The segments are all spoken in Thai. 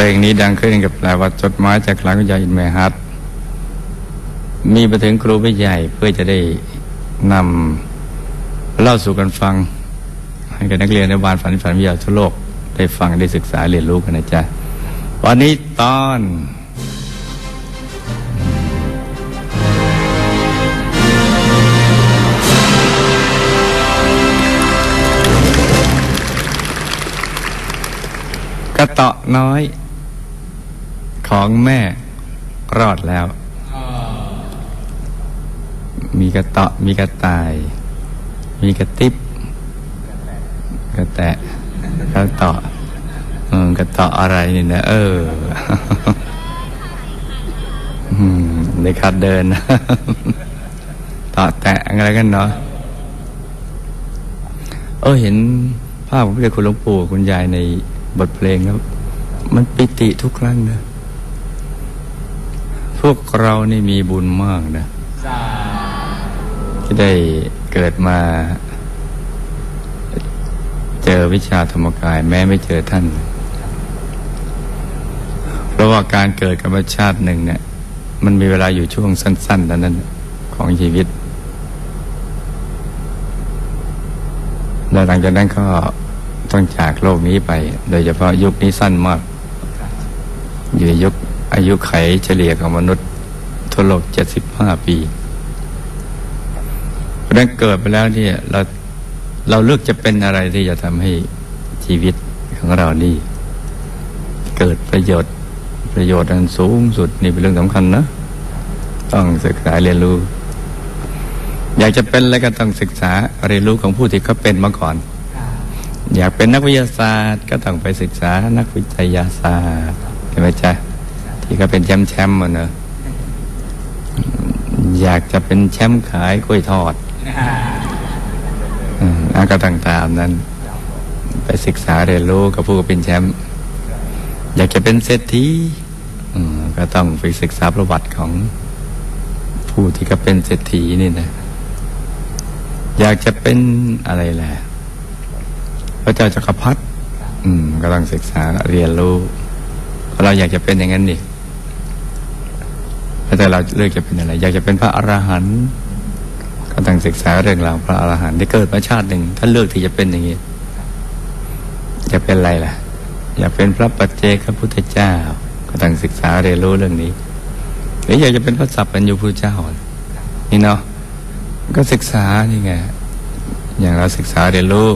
ลงนี้ดังขึ้นกับแปลว่าจดหมายจากคลังวิทยาอินเมฮัตมีไปถึงครูผู้ใหญ่เพื่อจะได้นำเล่าสู่กันฟัง ให้กับนักเรียนในบานฝันฝันวิทยาทั่วโลก ได้ฟังได้ศึกษาเรียนรู้กันนะจ๊ะ วันนี้ตอนกระเตาะน้อย ของแม่รอดแล้ว มีกระเตาะมีกระต่าย มีกระติบกระแตะกระเตาะกระเตาะอะไรนี่นะเอออืมในคัดเดินต่อแตะอะไรกันเนาะเออเห็นภาพของพระเดชคุณหลวงปู่คุณยายในบทเพลงแล้ว มันปิติทุกครั้งนะ พวกเรานี่มีบุญมากนะที่ได้เกิดมา เจอวิชาธรรมกาย แม้ไม่เจอท่าน เพราะว่าการเกิดกับชาติหนึ่งเนี่ย มันมีเวลาอยู่ช่วงสั้นๆเท่านั้นของชีวิตแล้วหลังจากนั้นก็ต้องจากโลกนี้ไป โดยเฉพาะยุคนี้สั้นมาก อยู่ในยุค อายุไขเฉลี่ยของมนุษย์ทั่วโลก 75 ปีเพราะนั้นเกิดไปแล้วเนี่ยเราเราเลือกจะเป็นอะไรที่จะทำให้ชีวิตของเรานี่ เกิดประโยชน์ประโยชน์อันสูงสุดนี่เป็นเรื่องสำคัญนะ ต้องศึกษาเรียนรู้ อยากจะเป็นอะไรก็ต้องศึกษาเรียนรู้ของผู้ที่เขาเป็นมาก่อน อยากเป็นนักวิทยาศาสตร์ ก็ต้องไปศึกษานักวิทยาศาสตร์เห็นไหมจ๊ะ ที่เขาเป็นแชมป์แชมป์มาเนอะอยากจะเป็นแชมป์ขายกล้วยทอดอืมอะก็ต่างๆนั้น ไปศึกษาเรียนรู้กับผู้เป็นแชมป์อยากจะเป็นเศรษฐีอืมก็ต้องไปศึกษาประวัติของผู้ที่เขาเป็นเศรษฐีนี่นะ อยากจะเป็นอะไรแหละพระเจ้าจักรพรรดิอืมก็ต้องศึกษาเรียนรู้เพราะเราอยากจะเป็นอย่างนั้นนี่ แต่เราเลือกจะเป็นอะไร อยากจะเป็นพระอรหันต์ก็ต้องศึกษาเรื่องราวพระอรหันต์ที่เกิดมาชาติหนึ่งท่านเลือกที่จะเป็นอย่างนี้จะเป็นอะไรล่ะ อยากเป็นพระปัจเจกพุทธเจ้า ก็ต้องศึกษาเรียนรู้เรื่องนี้ หรืออยากจะเป็นพระสัพพัญญูพุทธเจ้า นี่เนาะก็ศึกษานี่ไงอย่างเราศึกษาเรียนรู้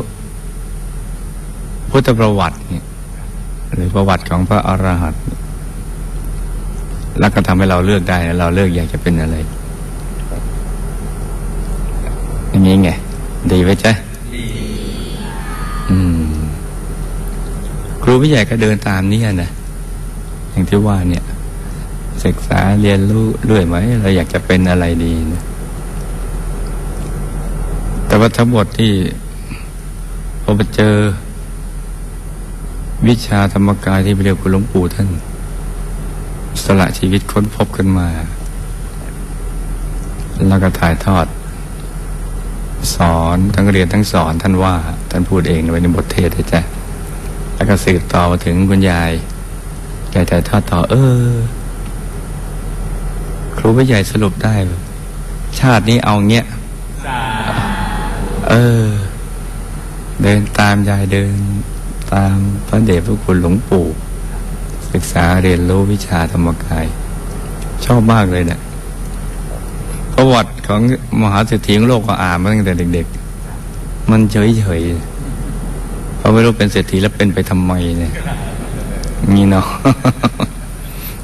พุทธประวัติเนี่ยหรือประวัติของพระอรหันต์ แล้วก็ทำให้เราเลือกได้นะเราเลือกอยากจะเป็นอะไรอย่างนี้ไงดีไหมจ๊ะดีอืม ครูพี่ใหญ่ก็เดินตามนี่นะอย่างที่ว่าเนี่ย ศึกษาเรียนรู้เรื่อยไหมเราอยากจะเป็นอะไรดีนะแต่ว่าทั้งหมดที่พอไปเจอ วิชาธรรมกายที่ไปเรียกคุณหลวงปู่ท่าน สละชีวิตค้นพบขึ้นมา แล้วก็ถ่ายทอด สอนทั้งเรียนทั้งสอนท่านว่า ท่านพูดเองไว้ในบทเทศนะจ๊ะแล้วก็สืบต่อมาถึงคุณยายยายถ่ายทอดต่อ เออ ครูผู้ใหญ่สรุปได้ ชาตินี้เอาเงี้ยเออ เดินตามยายเดิน ตามพระเดชพระคุณหลวงปู่ ศึกษาเรียนรู้วิชาธรรมกาย ชอบมากเลยเนะี่ยประวัติของมหาเศรษฐีของโลกก็อ่านมาตั้งแต่เด็ก ๆ มันเฉยๆเพราะไม่รู้เป็นเศรษฐีแล้วเป็นไปทำไมเนี่ยนี่เนาะ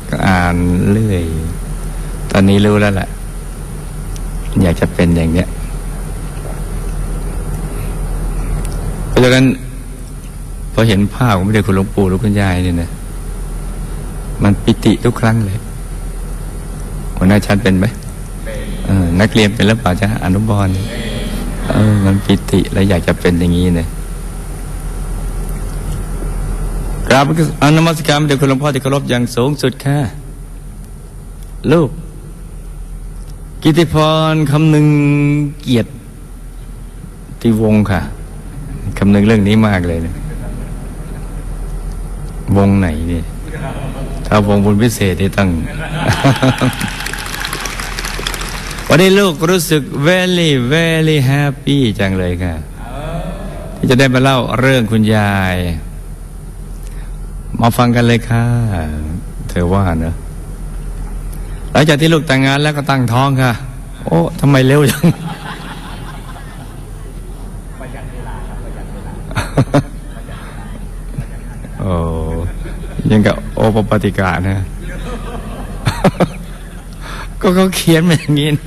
ก็อ่านเรื่อย ตอนนี้รู้แล้วแหละอยากจะเป็นอย่างเนี้ยเพราะฉะนั้นพอเห็นภาพของพระเดชคุณหลวงปู่หรือคุณยายเนี่ยนะ มันปิติทุกครั้งเลยหัวหน้าชั้นเป็นไหมเออนักเรียนเป็นแล้วเปล่าจ๊ะอนุบาลเออ มันปิติแล้วอยากจะเป็นอย่างนี้เนี่ยกราบอนมัสการพระเดชคุณหลวงพ่อที่เคารพอย่างสูงสุดค่ะลูก กิติพรคำหนึ่งเกียรติวงค่ะคำหนึ่งเรื่องนี้มากเลยนะวงไหนเนี่ย ถ้าวงบุญพิเศษที่ตั้งวันนี้ลูกรู้สึก very very happy จังเลยค่ะที่จะได้มาเล่าเรื่องคุณยาย มาฟังกันเลยค่ะ เธอว่าเนอะหลังจากที่ลูกแต่งงานแล้วก็ตั้งท้องค่ะ โอ้ทำไมเร็วจังโอ้ ยังกับโอปปติกานะ ก็เขาเขียนมาอย่างนี้นะ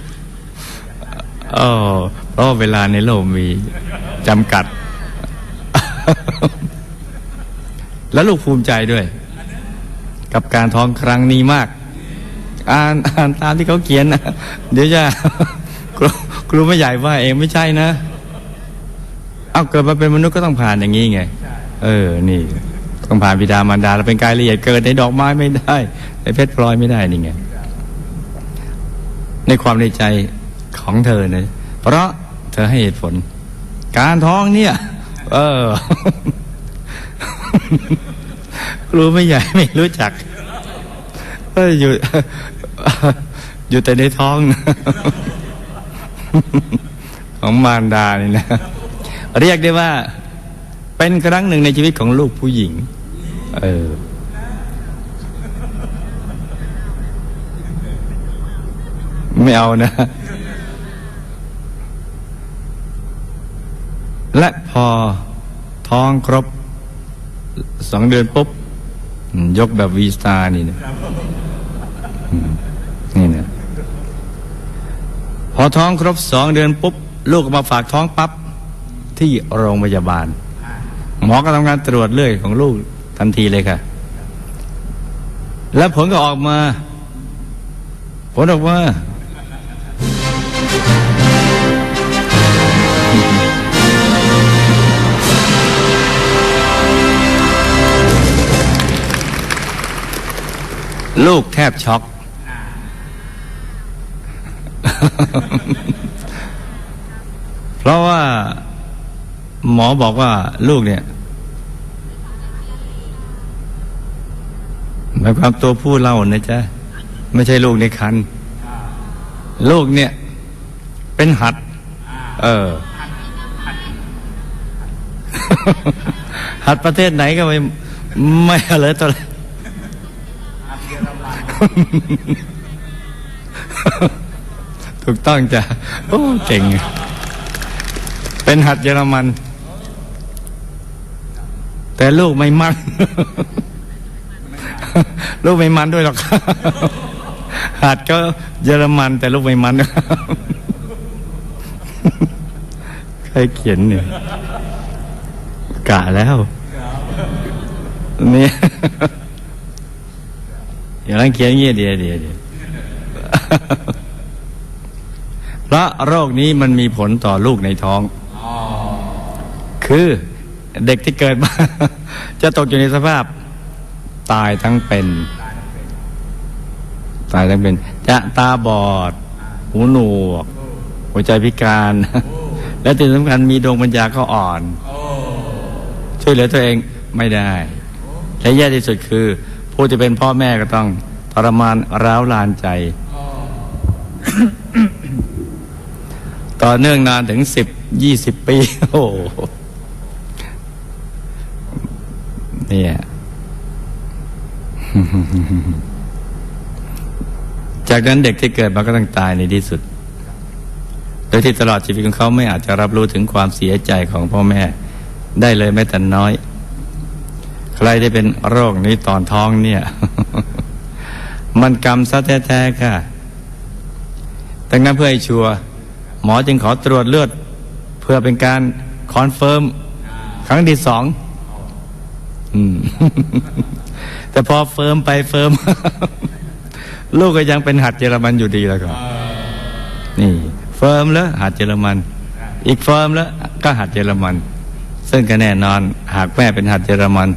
โอ้เพราะเวลาในโลกมีจำกัด แล้วลูกภูมิใจด้วย กับการท้องครั้งนี้มาก อ่านอ่านตามที่เขาเขียนนะเดี๋ยวจะครูครูไม่ใหญ่ว่าเองไม่ใช่นะ เอาเกิดมาเป็นมนุษย์ก็ต้องผ่านอย่างนี้ไง เออ นี่ ต้องผ่านบิดามารดาเราเป็นกายละเอียดเกิดในดอกไม้ไม่ได้ ในเพชรพลอยไม่ได้นี่ไงในความในใจของเธอเนี่ยเพราะเธอให้เหตุผล การท้องเนี่ย เออ ครูไม่ใหญ่ไม่รู้จักเอออยู่อยู่แต่ในท้อง ของมารดานี่นะ เรียกได้ว่าเป็นครั้งหนึ่งในชีวิตของลูกผู้หญิง เออ ไม่เอานะ และพอท้องครบสองเดือนปุ๊บ ยกแบบวีสตาร์นี่นะนี่นะพอท้องครบสองเดือนปุ๊บ ลูกมาฝากท้องปั๊บ ที่โรงพยาบาล หมอก็ทำงานตรวจเลือดของลูก ทันทีเลยค่ะ แล้วผลก็ออกมา ผลออกมาลูกแทบช็อก เพราะว่าหมอบอกว่าลูกเนี่ย หมายความตัวผู้เล่านะจ๊ะไม่ใช่ลูกในคันลูกเนี่ย เป็นหัด เออ หัดประเทศไหนก็ไม่ไม่อะไรตัวเลยถูกต้องจ้ะโอ้เก่ง เป็นหัดเยอรมัน แต่ลูกไม่มั่น ลูกไม่มันด้วยหรอกหัดก็เยอรมันแต่ลูกไม่มันใครเขียนเนี่ยกะแล้วนี่อย่างนั้นเขียนเงี้ยเดียวเดียวเดียวเพราะโรคนี้มันมีผลต่อลูกในท้องคือเด็กที่เกิดมา จะตกอยู่ในสภาพ ตายทั้งเป็น ตายทั้งเป็น จะตาบอด หูหนวก หัวใจพิการ และที่สำคัญมีดวงปัญญาก็อ่อน ช่วยเหลือตัวเองไม่ได้ และแย่ที่สุดคือ ผู้ที่เป็นพ่อแม่ก็ต้องทรมานร้าวลานใจ ต่อเนื่องนานถึงสิบยี่สิบปี โอ้โหเนี่ย จากนั้นเด็กที่เกิดมาก็ต้องตายในที่สุด โดยที่ตลอดชีวิตของเขาไม่อาจจะรับรู้ถึงความเสียใจของพ่อแม่ ได้เลยแม้แต่น้อย ใครได้เป็นโรคนี้ตอนท้องเนี่ย มันกรรมซะแท้ๆค่ะดังนั้นเพื่อให้ชัวร์หมอจึงขอตรวจเลือด เพื่อเป็นการคอนเฟิร์ม ครั้งที่สอง อืม แต่พอเฟิร์มไปเฟิร์มลูกก็ยังเป็นหัดเยอรมันอยู่ดีแล้วก็นี่ เฟิร์มแล้วหัดเยอรมัน อีกเฟิร์มแล้วก็หัดเยอรมัน ซึ่งก็แน่นอน หากแม่เป็นหัดเยอรมัน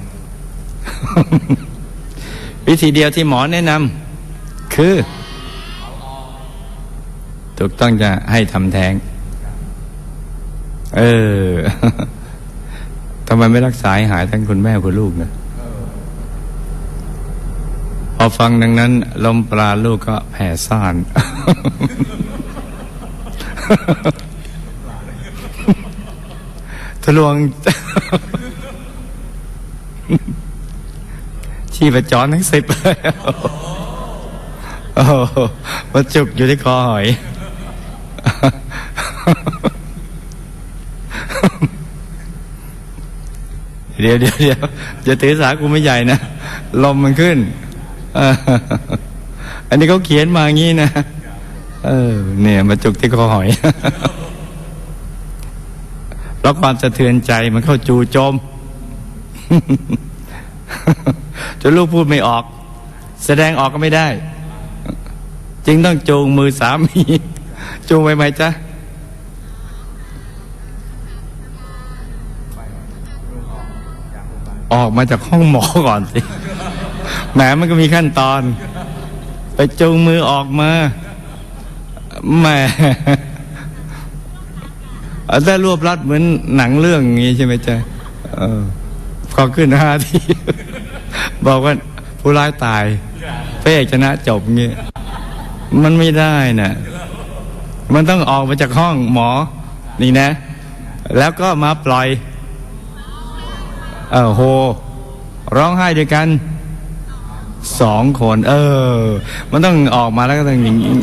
วิธีเดียวที่หมอแนะนำคือ ถูกต้องจะให้ทำแท้ง เออทำไมไม่รักษาให้หายทั้งคุณแม่คุณลูกนะ อฟังดังนั้น ลมปราลูกก็แผ่ซ่าน ทะลวง ชีพจรทั้งสิบเลยโอ้โหมาจุกอยู่ที่คอหอย เดี๋ยวเดี๋ยวเดี๋ยวจะถือสากูไม่ใหญ่นะ ลมมันขึ้น อันนี้เขาเขียนมางี้นะ เออ เนี่ย มาจุกที่คอหอยเพราะความสะเทือนใจมันเข้าจูโจม จนลูกพูดไม่ออก แสดงออกก็ไม่ได้ จึงต้องจูงมือสามี จูงไปไหมจ๊ะออกมาจากห้องหมอก่อนสิ แหมมันก็มีขั้นตอน ไปจูงมือออกมาแหมเอาแต่รวบรัดเหมือนหนังเรื่องอย่างนี้ใช่ไหมจ๊ะเออพอขึ้นห้าที บอกว่าผู้ร้ายตายพระเอกชนะจบเงี้ยมันไม่ได้น่ะมันต้องออกมาจากห้องหมอ นี่นะ แล้วก็มาปล่อย เออโห ร้องไห้ด้วยกัน สองคน เออ มันต้องออกมาแล้วก็ต้องอย่างนี้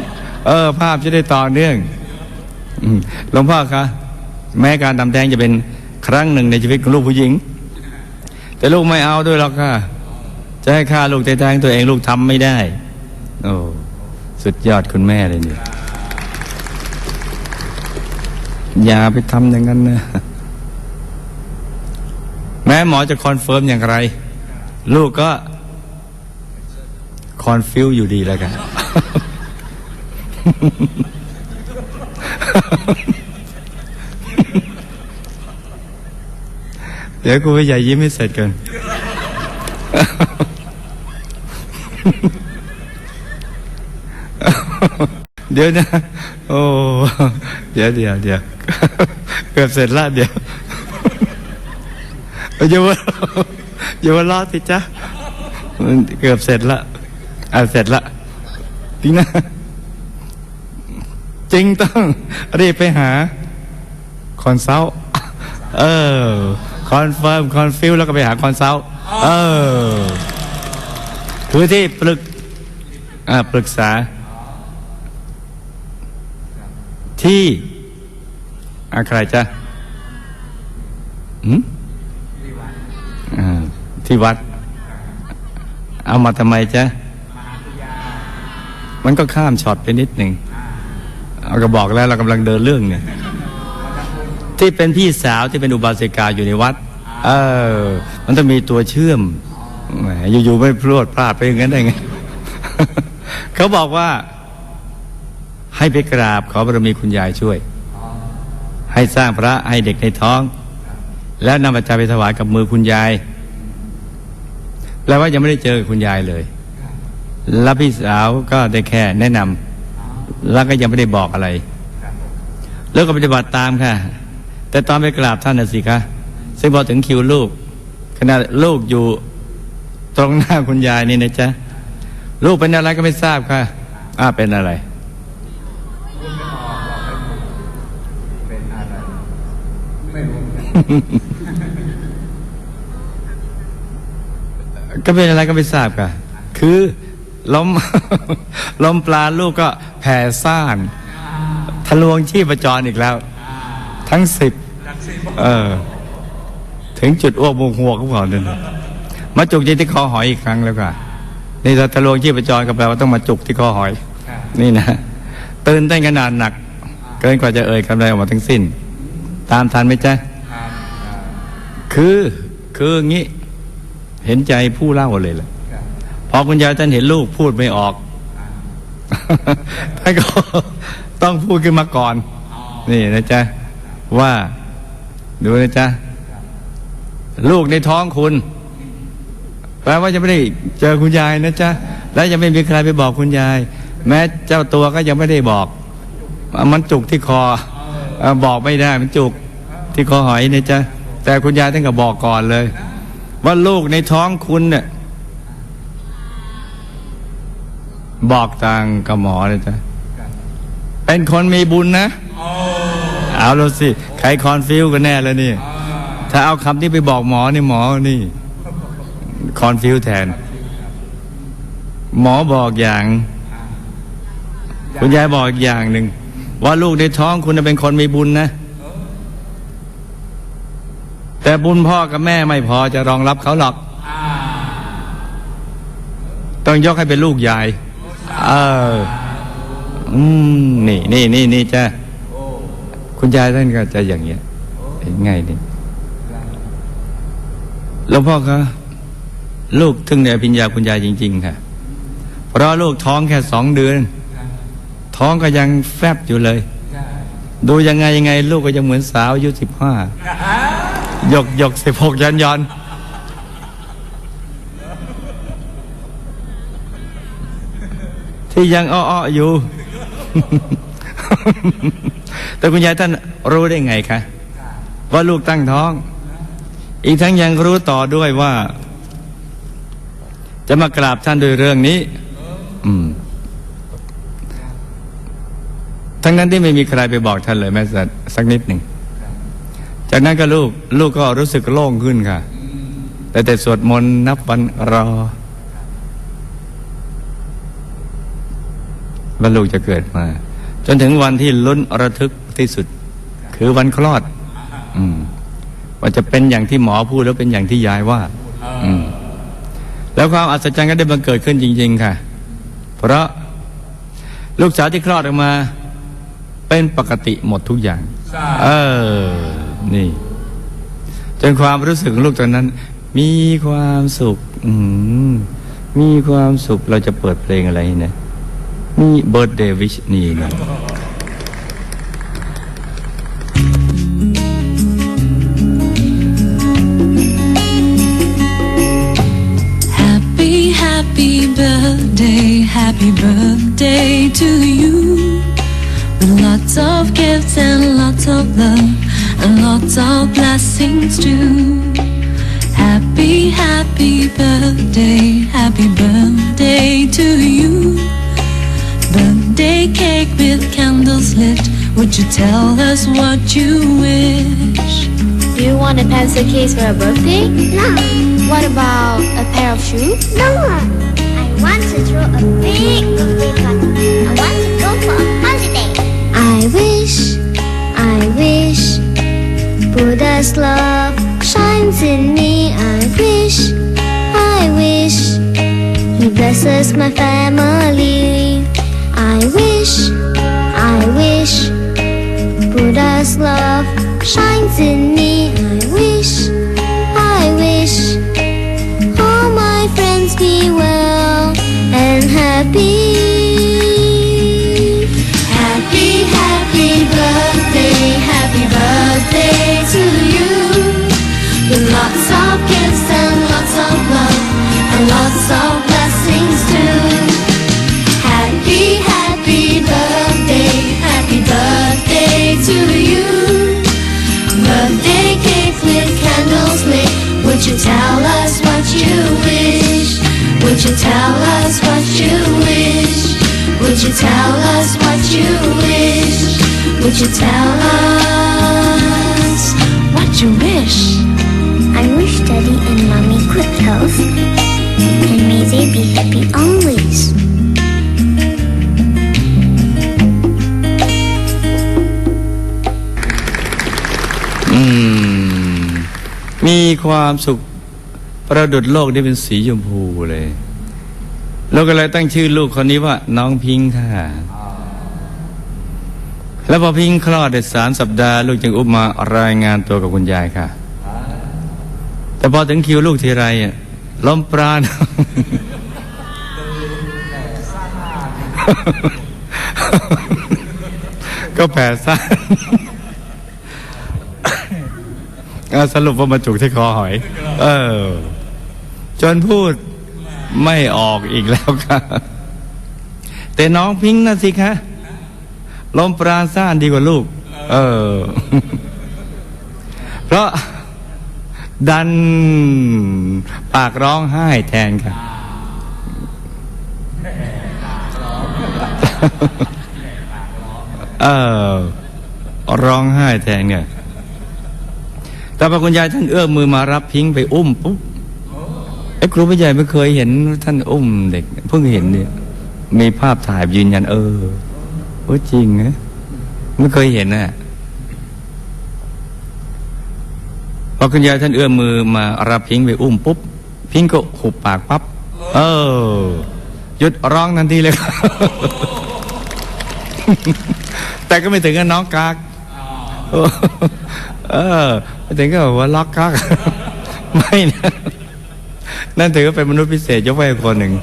เออ ภาพจะได้ต่อเนื่องหลวงพ่อคะแม้การทำแท้งจะเป็นครั้งหนึ่งในชีวิตของลูกผู้หญิง แต่ลูกไม่เอาด้วยหรอกค่ะ จะให้ฆ่าลูกแท้ๆตัวเองลูกทำไม่ได้ โอ้สุดยอดคุณแม่เลยเนี่ยอย่าไปทำอย่างนั้นนะแม้หมอจะคอนเฟิร์มอย่างไร ลูกก็ คอนฟิวอยู่ดีแล้วกันเดี๋ยวกูไปใหญ่ยิ้มให้เสร็จกันเดี๋ยวนะ โอ้ เดี๋ยวเดี๋ยวเดี๋ยวเกือบเสร็จละเดี๋ยวอย่าว่าอย่าว่าล้อสิจ๊ะเกือบเสร็จละ อะเสร็จละจริงนะจริงต้องรีบไปหาคอนเซัลเออคอนเฟิร์มคอนฟิวแล้วก็ไปหาคอนเซัลเออคือที่ปรึกอ่าปรึกษา ที่อะใครจ๊ะหืมอ่าที่วัด เอามาทำไมจ๊ะ มันก็ข้ามช็อตไปนิดหนึ่งเอาก็บอกแล้วเรากำลังเดินเรื่องเนี่ย ที่เป็นพี่สาวที่เป็นอุบาสิกาอยู่ในวัด เออ มันต้องมีตัวเชื่อมอยู่ๆไม่พลวดพลาดไปอย่างนั้นได้ไงเขาบอกว่าให้ไปกราบขอบารมีคุณยายช่วย ให้สร้างพระให้เด็กในท้อง แล้วนำปัจจัยไปถวายกับมือคุณยายแปลว่ายังไม่ได้เจอคุณยายเลย แล้วพี่สาวก็ได้แค่แนะนำแล้วก็ยังไม่ได้บอกอะไร แล้วก็ปฏิบัติตามค่ะ แต่ตอนไปกราบท่านน่ะสิคะซึ่งพอถึงคิวลูกขณะลูกอยู่ตรงหน้าคุณยายนี่นะจ๊ะลูกเป็นอะไรก็ไม่ทราบค่ะอ้าเป็นอะไรก็เป็นอะไรก็ไม่ทราบค่ะ คือ ลมลมปลาลูกก็แผ่ซ่าน ทะลวงชีพจรอีกแล้ว ทั้งสิบเออ ถึงจุดอ้วกมุงหัวเขาก่อนเลยมาจุกที่คอหอยอีกครั้งแล้วค่ะนี่เราทะลวงชีพจรก็แปลว่าต้องมาจุกที่คอหอย นี่นะตื่นเต้นขนาดหนัก เกินกว่าจะเอ่ยคำใดออกมาทั้งสิ้น ตามทันไหมจ๊ะคือคืออย่างนี้ เห็นใจผู้เล่าเลยแหละ พอคุณยายท่านเห็นลูกพูดไม่ออกท่านก็ต้องพูดขึ้นมาก่อน นี่นะจ๊ะ ว่าดูนะจ๊ะ ลูกในท้องคุณแปลว่าจะไม่ได้เจอคุณยายนะจ๊ะ และยังไม่มีใครไปบอกคุณยาย แม้เจ้าตัวก็ยังไม่ได้บอก มันจุกที่คอบอกไม่ได้มันจุกที่คอหอยนะจ๊ะ แต่คุณยายท่านก็บอกก่อนเลย ว่าลูกในท้องคุณเนี่ย บอกต่างกับหมอเลยจ้ะเป็นคนมีบุญนะเอาแล้วสิ ใครคอนฟิวกันแน่แล้วนี่ ถ้าเอาคำที่ไปบอกหมอนี่หมอนี่ คอนฟิวแทน หมอบอกอย่าง คุณยายบอกอีกอย่างหนึ่ง ว่าลูกในท้องคุณน่ะเป็นคนมีบุญนะ แต่บุญพ่อกับแม่ไม่พอจะรองรับเขาหรอก ต้องยกให้เป็นลูกยาย เอออืมนี่นี่นี่นี่จ้ะคุณยายท่านก็จะอย่างเงี้ยง่ายนี่หลวงพ่อคะลูกถึงในอภิญญาคุณยายจริง ๆ ค่ะ เพราะลูกท้องแค่สองเดือน ท้องก็ยังแฟบอยู่เลย ดูยังไงยังไง ลูกก็ยังเหมือนสาวอายุสิบห้าหยกหยกสิบหกยันยอน ที่ยังอ้อๆอยู่ แต่คุณยายท่านรู้ได้ไงคะว่าลูกตั้งท้อง อีกทั้งยังรู้ต่อด้วยว่า จะมากราบท่านด้วยเรื่องนี้ อืม ทั้งนั้นที่ไม่มีใครไปบอกท่านเลยแม้แต่สักนิดหนึ่ง จากนั้นก็ลูก ลูกก็รู้สึกโล่งขึ้นค่ะ แต่แต่สวดมนต์นับวันรอ ว่าลูกจะเกิดมา จนถึงวันที่ลุ้นระทึกที่สุด คือวันคลอด อืมว่าจะเป็นอย่างที่หมอพูดแล้วเป็นอย่างที่ยายว่า อืมแล้วความอัศจรรย์ก็ได้บังเกิดขึ้นจริง ๆ ค่ะ เพราะลูกสาวที่คลอดออกมา เป็นปกติหมดทุกอย่าง เออ นี่ จนความรู้สึกของลูกตอนนั้น มีความสุข อืมมีความสุขเราจะเปิดเพลงอะไรเนี่ย มีเบิร์ดเดวิชนี่นะ Happy, happy birthday, happy birthday to you. With lots of gifts and lots of love and lots of blessings too. Happy, happy birthday, happy birthday to you. Birthday cake with candles lit. Would you tell us what you wish? Do you want a pencil case for a birthday? No, What about a pair of shoes? no. I want to throw a big birthday party. I want to go for a holiday. I wish, I wish, Buddha's love shines in me. I wish, I wish, He blesses my family. I wish, I wish, Buddha's love shines in me. I wish, you wish? Would you tell us what you wish? I wish Daddy and Mommy quick health. And may they be happy always. มีความสุขประดุดโลกได้เป็นสีชมพูเลยเราก็เลยตั้งชื่อลูกคนนี้ว่า น้องพิงค์ค่ะ แล้วพอพิงค์คลอดได้สามสัปดาห์ลูกจึงอุ้มมารายงานตัวกับคุณยายค่ะ แต่พอถึงคิวลูกทีไรอะล้มปราณก็แผ่ซ่านสรุปว่ามาจุกที่คอหอย เออ จนพูดไม่ออกอีกแล้วค่ะ แต่น้องพิงค์นะสิคะ ลมปราณซ่านดีกว่าลูก เออ เพราะดันปากร้องไห้แทนค่ะเออ ร้องไห้แทนเนี่ยแต่พอคุณยายท่านเอื้อมมือมารับพิงไปอุ้มปุ๊บไอ้ครูผู้ใหญ่ไม่เคยเห็นท่านอุ้มเด็ก เพิ่งเห็นเนี่ย มีภาพถ่ายยืนยันเออ อ้จริงนะไม่เคยเห็นน่ะพอคุณยายท่านเอื้อมมือมารับพิงไปอุ้มปุ๊บ พิงก็หุบปากปั๊บเออหยุดร้องทันทีเลยครับแต่ก็ไม่ถึงกับน้องกากเออไม่ถึงกับว่าล็อกกากไม่นะนั่นถือว่าเป็นมนุษย์พิเศษยกไว้คนหนึ่ง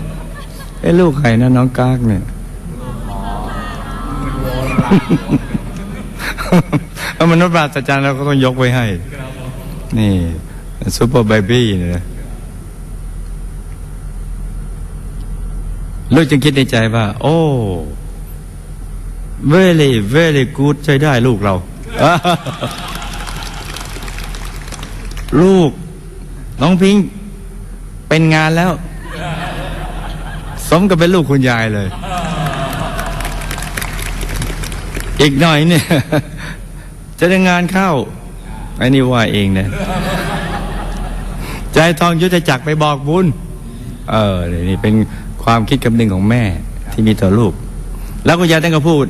ไอ้ลูกใครนะน้องกากเนี่ย มนุษย์ปราศจากเราก็ต้องยกไว้ให้ นี่ซูเปอร์เบบี้เนี่ยนะลูกจึงคิดในใจว่า โอ้ very very good ใช้ได้ลูกเรา ลูก น้องพิงค์เป็นงานแล้ว สมกับเป็นลูกคุณยายเลย อีกหน่อยเนี่ย จะได้งานเข้าไอ้นี่ว่าเองเนี่ยใจทองยุทธจักรไปบอกบุญ เออนี่เป็นความคิดคำนึงของแม่ที่มีต่อลูก แล้วคุณยายท่านก็พูด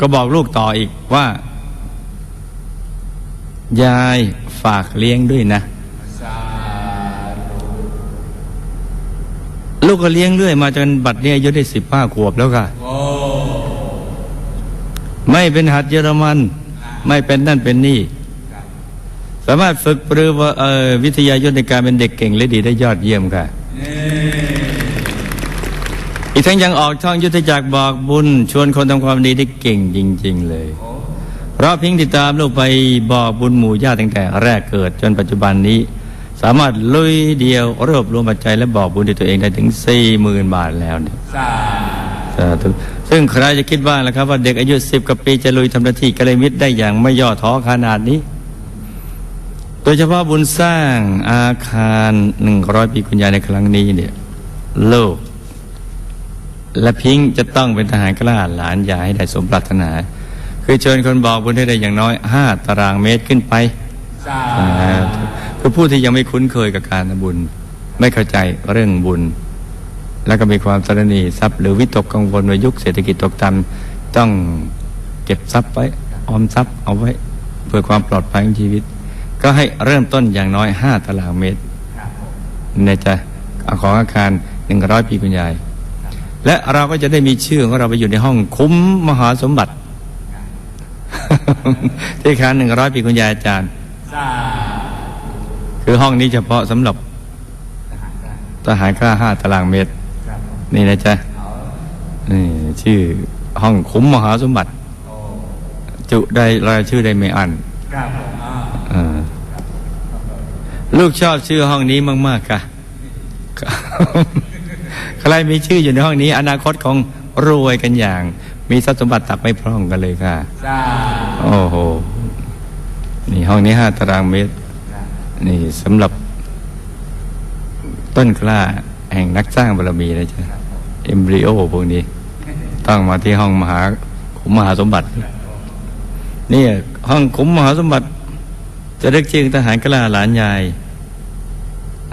ก็บอกลูกต่ออีกว่า ยายฝากเลี้ยงด้วยนะ ลูกก็เลี้ยงเรื่อยมาจนบัดเนี้ยอายุได้สิบห้าขวบแล้วค่ะ ไม่เป็นหัดเยอรมัน ไม่เป็นนั่นเป็นนี่ สามารถฝึกปรือว่าวิทยายุทธในการเป็นเด็กเก่งและดีได้ยอดเยี่ยมค่ะอีกทั้งยังออกท่องยุทธจักรบอกบุญ ชวนคนทำความดีได้เก่งจริง ๆ เลย เพราะพิงติดตามลูกไปบอกบุญหมู่ญาติตั้งแต่แรกเกิดจนปัจจุบันนี้ สามารถลุยเดียวรวบรวมปัจจัยและบอกบุญด้วยตัวเองได้ถึงสี่หมื่นบาทแล้วเนี่ย ซึ่งใครจะคิดบ้างล่ะครับ ว่าเด็กอายุสิบกว่าปีจะลุยทำหน้าที่กัลยาณมิตรได้อย่างไม่ย่อท้อขนาดนี้ โดยเฉพาะบุญสร้างอาคารหนึ่งร้อยปีคุณยายในครั้งนี้เนี่ยโลก และพิงค์จะต้องเป็นทหารกล้าหลานยายให้ได้สมปรารถนา คือเชิญคนบอกบุญให้ได้อย่างน้อยห้าตารางเมตรขึ้นไปคือผู้ที่ยังไม่คุ้นเคยกับการทำบุญ ไม่เข้าใจเรื่องบุญ แล้วก็มีความสรณีทรัพย์หรือวิตกกังวลว่ายุคเศรษฐกิจตกต่ำต้องเก็บทรัพย์ไว้ออมทรัพย์เอาไว้เพื่อความปลอดภัยของชีวิต ก็ให้เริ่มต้นอย่างน้อยห้าตารางเมตรเนี่ยจะของอาคารหนึ่งร้อยปีคุณยาย และเราก็จะได้มีชื่อของเราไปอยู่ในห้องคุ้มมหาสมบัติที่อาคารหนึ่งร้อยปีคุณยายอาจารย์คือห้องนี้เฉพาะสำหรับทหารกล้าห้าตารางเมตร นี่นะจ๊ะนี่ชื่อห้องคุ้มมหาสมบัติ จุได้รายชื่อได้ไม่อันเออลูกชอบชื่อห้องนี้มาก ๆ ค่ะ ใครมีชื่ออยู่ในห้องนี้ อนาคตของรวยกันอย่าง มีทรัพย์สมบัติตักไม่พร่องกันเลยค่ะโอ้โห นี่ห้องนี้ห้าตารางเมตร นี่สำหรับต้นกล้า แห่งนักสร้างบารมีนะจ๊ะเอมบริโอพวกนี้ ต้องมาที่ห้องมหาขุมมหาสมบัตินี่ห้องขุมมหาสมบัติ จะเรียกชื่อทหารกล้าหลานยาย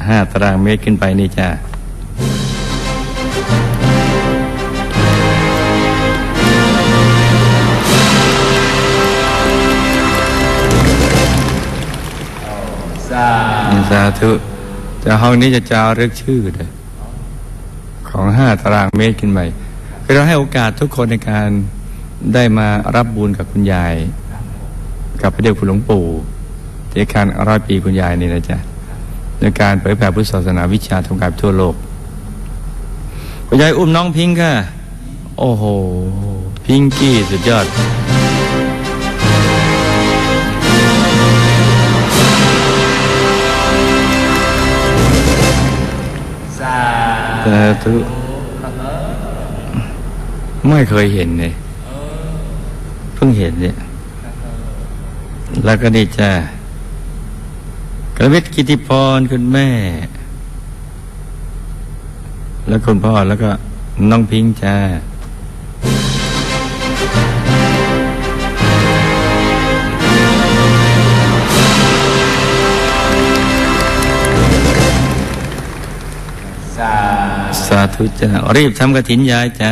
ห้าตารางเมตรขึ้นไปนี่จ้าสาธุแต่ห้องนี้จะจารึกชื่อเลย ของห้าตารางเมตรขึ้นไปคือเราให้โอกาสทุกคนในการได้มารับบุญกับคุณยาย กับพระเดชคุณหลวงปู่ที่อารร้อยปีคุณยายนี่นะจ๊ะในการเผยแผ่พุทธศาสนาวิชาทำการทั่วโลกคุณยายอุ้มน้องพิงค์ค่ะ โอ้โห พิงกี้สุดยอด ธุไม่เคยเห็นเลยเพิ่งเห็นเนี่ย แล้วก็นี่จ้ากระวิทกิติพรคุณแม่ แล้วคุณพ่อแล้วก็น้องพิงจ้า สาธุจ้ารีบทำกระถินยายจ้า